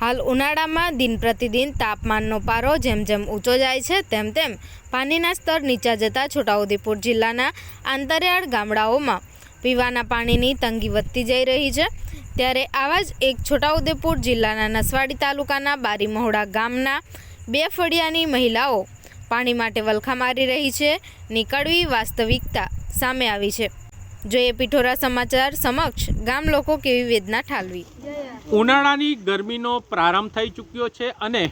હાલ ઉનાળામાં દિન પ્રતિદિન તાપમાનનો પારો જેમ જેમ ઊંચો જાય છે, તેમ તેમ પાણીના સ્તર નીચા જતા છોટાઉદેપુર જિલ્લાના આંતરિયાળ ગામડાઓમાં પીવાના પાણીની તંગી વધતી જઈ રહી છે. ત્યારે આવા જ એક છોટાઉદેપુર જિલ્લાના નસવાડી તાલુકાના બારીમહોડા ગામના બે ફળિયાની મહિલાઓ પાણી માટે વલખા મારી રહી છે. નીકળવી વાસ્તવિકતા સામે આવી છે. જોઈએ પિઠોરા સમાચાર સમક્ષ ગામ લોકો કેવી વેદના ઠાલવી. ઉનાળાની ગરમીનો પ્રારંભ થઈ ચૂક્યો છે અને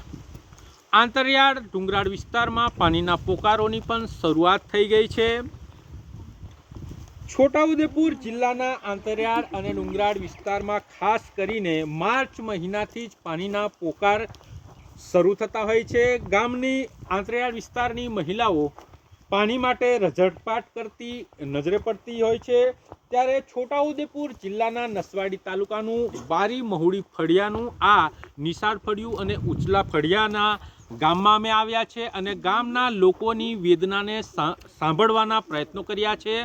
આંતરિયાળ ડુંગરાળ વિસ્તારમાં પાણીના પોકારોની પણ શરૂઆત થઈ ગઈ છે. છોટાઉદેપુર જિલ્લાના આંતરિયાળ અને ડુંગરાળ વિસ્તારમાં ખાસ કરીને માર્ચ મહિનાથી જ પાણીના પોકાર શરૂ થતા હોય છે. ગામની આંતરિયાળ વિસ્તારની મહિલાઓ પાણી માટે રઝળપાટ કરતી, નજરે પડતી હોય છે. ત્યારે છોટાઉદેપુર જિલ્લાના નસવાડી તાલુકાનું બારી મહુડી ફળિયાનું આ નિશાળ ફળિયું અને ઉચલા ફળિયાના ગામમાં અમે આવ્યા છે અને ગામના લોકોની વેદનાને સાંભળવાના પ્રયત્નો કર્યા છે.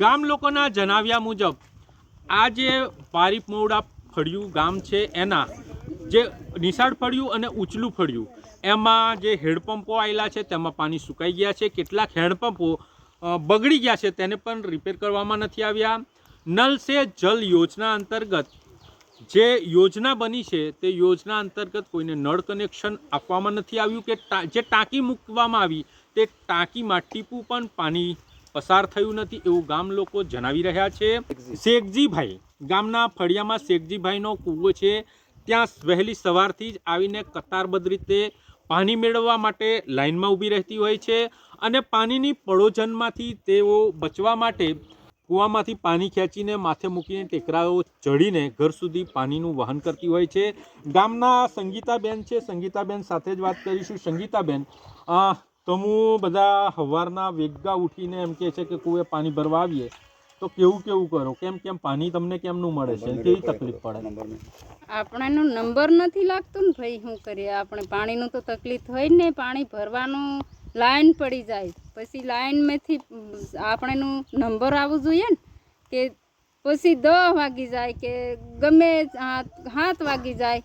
ગામ લોકોના જણાવ્યા મુજબ, આ જે બારી મહુડા ફળિયું ગામ છે એના, જે નિશાળ ફળિયું અને ઉચલું ફળિયું એમાં જે હેડપંપો આવેલા છે તેમાં પાણી સુકાઈ ગયા છે. કેટલાક હેડપંપો બગડી ગયા છે તેને પણ રિપેર કરવામાં નથી આવ્યા. નલ સે જલ યોજના અંતર્ગત જે યોજના બની છે તે યોજના અંતર્ગત કોઈને નળ કનેક્શન આપવામાં નથી આવ્યું કે ટા- જે ટાંકી મૂકવામાં આવી તે ટાંકીમાં ટીપું પણ પાણી પસાર થયું નથી એવું ગામ લોકો જણાવી રહ્યા છે. શેખજીભાઈ ગામના ફળિયામાં શેખજીભાઈનો કૂવો છે. ત્યાં વહેલી સવારથી જ આવીને કતારબદ્ધ રીતે પાણી મેળવવા માટે લાઇનમાં ઊભી રહેતી હોય છે અને પાણીની પડોજનમાંથી તેઓ બચવા માટે કૂવામાંથી પાણી ખેંચીને માથે મૂકીને ટેકરાઓ ચડીને ઘર સુધી પાણીનું વહન કરતી હોય છે. ગામના સંગીતાબેન છે. સંગીતાબેન સાથે જ વાત કરીશું. સંગીતાબેન તો હું બધા સવારના વેગા ઉઠીને એમ કહે છે કે કૂવે પાણી ભરવા આવીએ. તો કેવું કેવું કરો? કેમ કેમ પાણી તમને કેમનું મળે છે? કેવી તકલીફ પડે? આપણેનો નંબર નથી લાગતો ને ભાઈ શું કરીએ? આપણે પાણીનું તો તકલીફ હોય ને પાણી ભરવાનું લાઈન પડી જાય. પછી લાઈનમાંથી આપણેનું નંબર આવવું જોઈએ ને કે પછી દસ વાગી જાય કે ગમે હાથ હાથ વાગી જાય.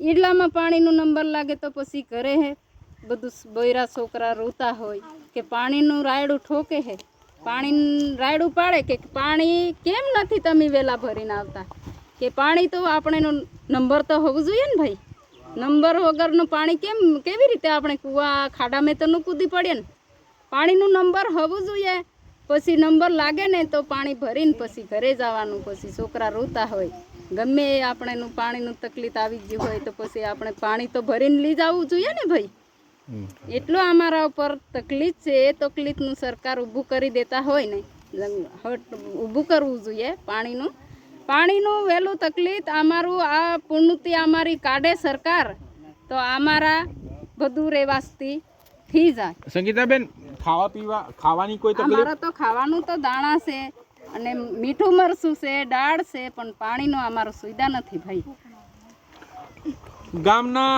એટલામાં પાણીનો નંબર લાગે તો પછી ઘરે હે. બધું બોયરા છોકરા રોતા હોય કે પાણીનું રાયડું ઠોકે હે. પાણી રાયડું પાડે કે પાણી કેમ નથી તમે વહેલા ભરીને આવતા? કે પાણી તો આપણેનો નંબર તો હોવું જોઈએ ને ભાઈ. નંબર વગરનું પાણી કેમ, કેવી રીતે આપણે કૂવા ખાડામાં તો ન કૂદી પડે ને? પાણીનું નંબર હોવું જોઈએ. પછી નંબર લાગે ને તો પાણી ભરીને પછી ઘરે જવાનું, પછી છોકરા રોતા હોય. ગમે એ આપણેનું પાણીનું તકલીફ આવી ગયું હોય તો પછી આપણે પાણી તો ભરીને લઈ જવું જોઈએ ને ભાઈ. એટલો અમારા ઉપર તકલીફ છે એ તકલીફનું સરકાર ઊભું કરી દેતા હોય ને ઊભું કરવું જોઈએ પાણીનું. પાણીનું વહેલું તકલીફ અમારું આ પૂર્ણતિ અમારી કાઢે સરકાર તો અમારા બધું રેવાસથી થઈ જાય. સંગીતાબેન ખાવા પીવા ખાવાની કોઈ તકલીફ? અમારા તો ખાવાનું તો દાણા છે અને મીઠું મરસું છે દાળ છે પણ પાણીનો અમારો સુવિધા નથી ભાઈ. ગામના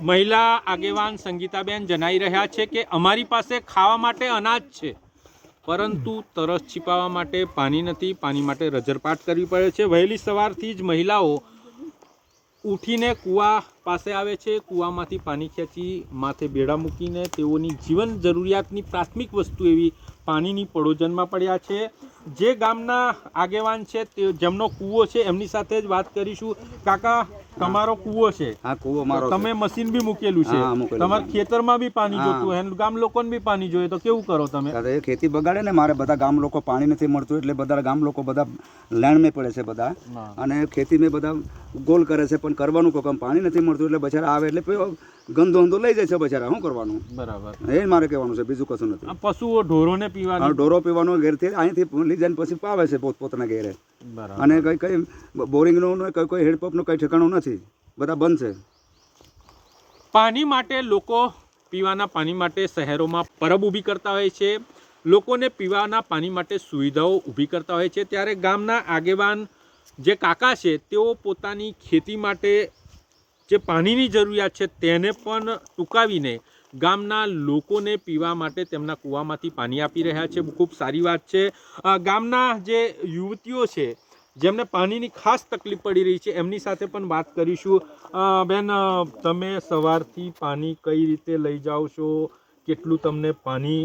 મહિલા આગેવાન સંગીતાબેન જણાવી રહ્યા છે કે અમારી પાસે ખાવા માટે અનાજ છે, પરંતુ તરસ છીપાવવા માટે પાણી નથી, પાણી માટે રજરપાટ કરવી પડે છે. વહેલી સવારથી જ મહિલાઓ ઉઠીને કૂવા પાસે આવે છે. કૂવામાંથી પાણી ખેંચી માથે બેડા મૂકીને તેઓની જીવન જરૂરિયાતની પ્રાથમિક વસ્તુ એવી પાણીની પડોજનમાં પડ્યા છે. જે ગામના આગેવાન છે તે જેમનો કૂવો છે એમની સાથે જ વાત કરીશું. કાકા તમારો કૂવો છે. હા કૂવો મારો તમે મશીન બી મૂકેલું છે. તમારા ખેતરમાં બી પાણી. જોતું હોય ગામ લોકોને બી પાણી જોઈએ તો કેવું કરો તમે? એ ખેતી બગાડે ને મારે બધા ગામ લોકો પાણી નથી મળતું એટલે બધા ગામ લોકો બધા લેણ મેં પડે છે બધા. અને ખેતી મેં બધા ગોલ કરે છે પણ કરવાનું કોઈ પાણી નથી મળતું એટલે બચારા આવે એટલે ગંદો ગંદો લઈ જાય છે બચારા. શું કરવાનું? બરાબર. એ મારે કહેવાનું છે બીજું કશું નથી. પશુઓ ઢોરોને પીવાનું ઢોરો પીવાનો ઘેરથી અહીંથી લઈ જાય પછી પાવે છે પોત પોતાના ઘેરે. અને કઈ કઈ બોરિંગનું કઈ કોઈ હેડપંપનું કઈ ઠેકાણું નથી. બધા બંધ છે. પાણી માટે લોકો પીવાના પાણી માટે શહેરોમાં પરબ ઊભી કરતા હોય છે. લોકોને પીવાના પાણી માટે સુવિધાઓ ઊભી કરતા હોય છે. ત્યારે ગામના આગેવાન જે કાકા છે તેઓ પોતાની ખેતી માટે જે પાણીની જરૂરિયાત છે તેને પણ ટૂંકાવીને ગામના લોકોને પીવા માટે તેમના કૂવામાંથી પાણી આપી રહ્યા છે. ખૂબ સારી વાત છે. ગામના જે યુવતીઓ છે, જેમને પાણીની ખાસ તકલીફ પડી રહી છે, એમની સાથે પણ વાત કરીશું. બેન તમે સવારથી પાણી કઈ રીતે લઈ જાઓ છો? કેટલું તમને પાણી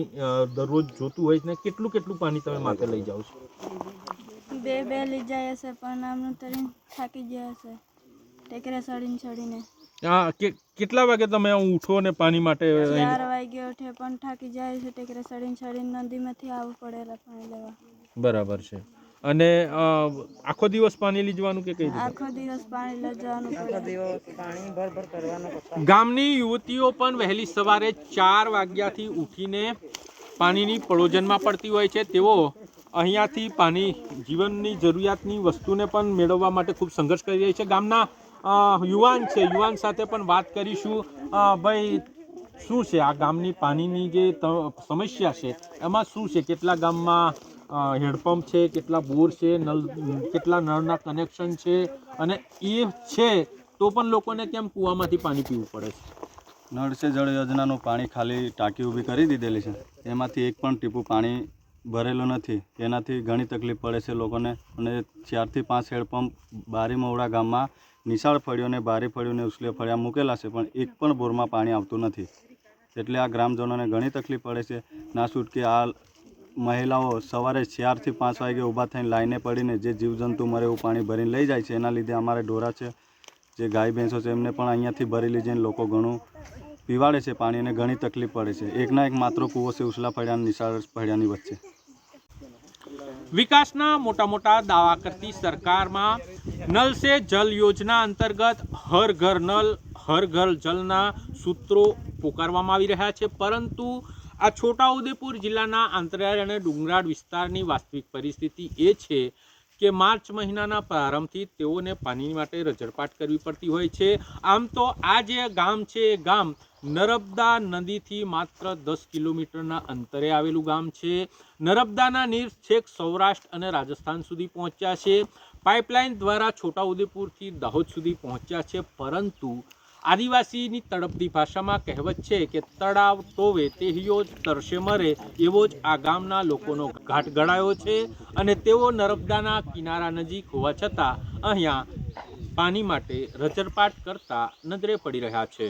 દરરોજ જોતું હોય ને કેટલું કેટલું પાણી તમે માથે લઈ જાઓ છો? બે બે લઈ જાય છે પણ આમનું તરીને થાકી ગયા છે ટેકરે ચડીને ચડીને હા કેટલા વાગે તમે ઉઠો ને પાણી માટે ચાર વાગે ઉઠે પણ થાકી જાય છે ટેકરે ચડીને ચડીને નદીમાંથી આવવું પડે પાણી લેવા. બરાબર છે. અને આખો દિવસ પાણી લીજવાનું કે કઈ આખો દિવસ પાણી લઈ જવાનું પડે. ગામની યુવતીઓ પણ વહેલી સવારે ચાર વાગ્યાથી ઉઠીને પાણીની પળોજનમાં પડતી હોય છે. તેઓ અહીંયાથી પાણી જીવનની જરૂરિયાતની વસ્તુને પણ મેળવવા માટે ખૂબ સંઘર્ષ કરી રહી છે. ગામના યુવાન છે. યુવાન સાથે પણ વાત કરીશું. ભાઈ, શું છે આ ગામની પાણીની જે સમસ્યા છે? એમાં શું છે? કેટલા ગામમાં હેડપંપ છે? કેટલા બોર છે? નલ, કેટલા નળના કનેક્શન છે? અને એ છે તો પણ લોકોને કેમ કૂવામાંથી પાણી પીવું પડે છે? નળ છે, જળ યોજનાનું પાણી ખાલી ટાંકી ઊભી કરી દીધેલી છે. એમાંથી એક પણ ટીપું પાણી ભરેલું નથી. એનાથી ઘણી તકલીફ પડે છે લોકોને. અને ચારથી પાંચ હેડપંપ બારી મવડા ગામમાં નિશાળ ફળીઓને બારી ફળીઓને ઉછલે ફળિયા મૂકેલા છે, પણ એક પણ બોરમાં પાણી આવતું નથી. એટલે આ ગ્રામજનોને ઘણી તકલીફ પડે છે. ના છૂટકે આ મહિલાઓ સવારે ચારથી પાંચ વાગે ઊભા થઈને લાઈને પડીને જે જીવજંતુ મરે એવું પાણી ભરીને લઈ જાય છે, એના લીધે અમારે ઢોરા છે, જે ગાય ભેંસો છે, એમને પણ અહીંયાથી ભરી લઈ જઈને લોકો ઘણું પીવાડે છે પાણી અને ઘણી તકલીફ પડે છે. એકના એક માત્ર કૂવો છે, ઉછલા ફળિયા નિશાળ ફળિયાની વચ્ચે. વિકાસના મોટા મોટા દાવા કરતી સરકારમાં નલ સે જલ યોજના અંતર્ગત હર ઘર નલ, હર ઘર જલના સૂત્રો પોકારવામાં આવી રહ્યા છે. પરંતુ આ છોટાઉદેપુર જિલ્લાના આંતરિયાળ અને ડુંગરાળ વિસ્તારની વાસ્તવિક પરિસ્થિતિ એ છે કે માર્ચ મહિનાના પ્રારંભથી તેઓને પાણી માટે રજળપાટ કરવી પડતી હોય છે. આમ તો આ જે ગામ છે એ ગામ નર્મદા નદીથી માત્ર દસ કિલોમીટરના અંતરે આવેલું ગામ છે. નર્મદાના નીર છેક સૌરાષ્ટ્ર અને રાજસ્થાન સુધી પહોંચ્યા છે. પાઇપલાઇન દ્વારા છોટાઉદેપુરથી દાહોદ સુધી પહોંચ્યા છે, પરંતુ આદિવાસીની તડપતી ભાષામાં કહેવત છે કે તળાવ તોવે તેહિયો જ તરસે મરે, એવો જ આ ગામના લોકોનો ઘાટ ગળાયો છે અને તેઓ નર્મદાના કિનારા નજીક હોવા છતાં અહીંયા પાણી માટે રજરપાટ કરતા નજરે પડી રહ્યા છે.